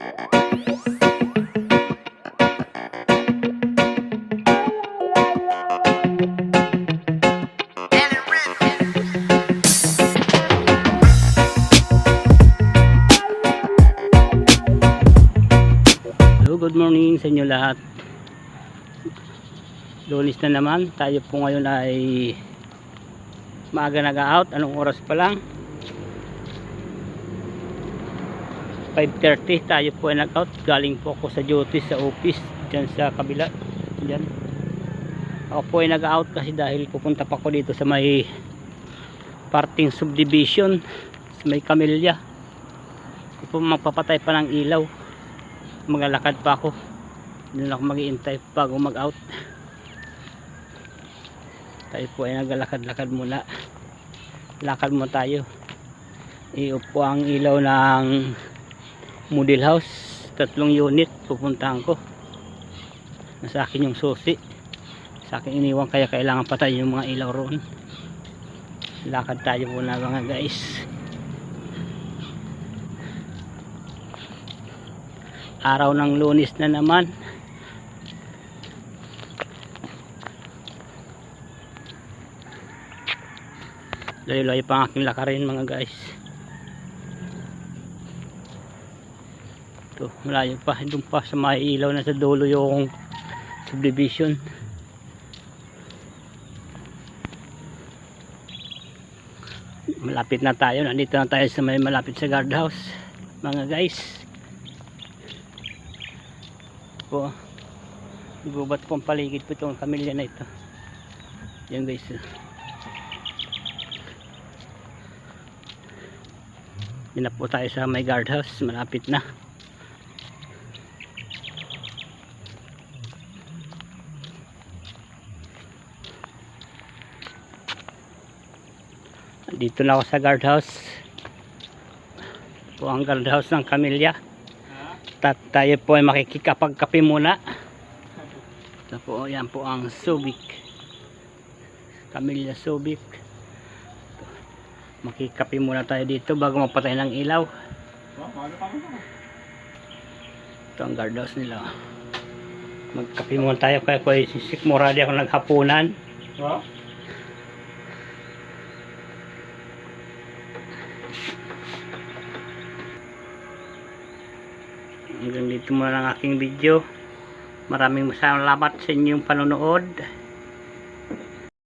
Good morning sa inyo lahat. Lunis na naman. Tayo po ngayon ay maaga nag-out. Anong oras pa lang? 5.30 tayo po ay nag-out. Galing po ako sa duty sa office dyan sa kabila. Dyan. Ako po ay nag-out kasi dahil pupunta pa ako dito sa may parting subdivision sa may Camellia. Ako po magpapatay pa ng ilaw maglalakad pa ako doon ako mag-iintay bago mag out tayo po ay naglalakad-lakad muna lakad mo tayo iupo ang ilaw ng model house tatlong unit pupuntahan ko. Nasa akin yung susi. Sa akin iniwan kaya kailangan patay yung mga ilaw roon. Lakad tayo muna mga guys. Araw ng lunis na naman. Layo-layo pa ang aking lakarin mga guys ito malayo pa. Doon pa sa may ilaw na sa dulo yung subdivision. Malapit na tayo. Nandito na tayo sa may malapit sa guardhouse mga guys. Po gubat po ang paligid po itong kamilya na ito. Yan guys. Yan na po tayo sa may guardhouse. Malapit na dito na ako sa guardhouse po ang guardhouse ng kamilya Tat tayo po ay makikikapagkape muna. Ito po, yan po ang Subic. Camilla Subic. Makikape muna tayo dito bago mapatay ng ilaw. Ito ang guardhouse nila. Magkape muna tayo kaya po sisik moradi ako naghapunan. Hanggang dito muna ang aking video. Maraming salamat sa inyong panonood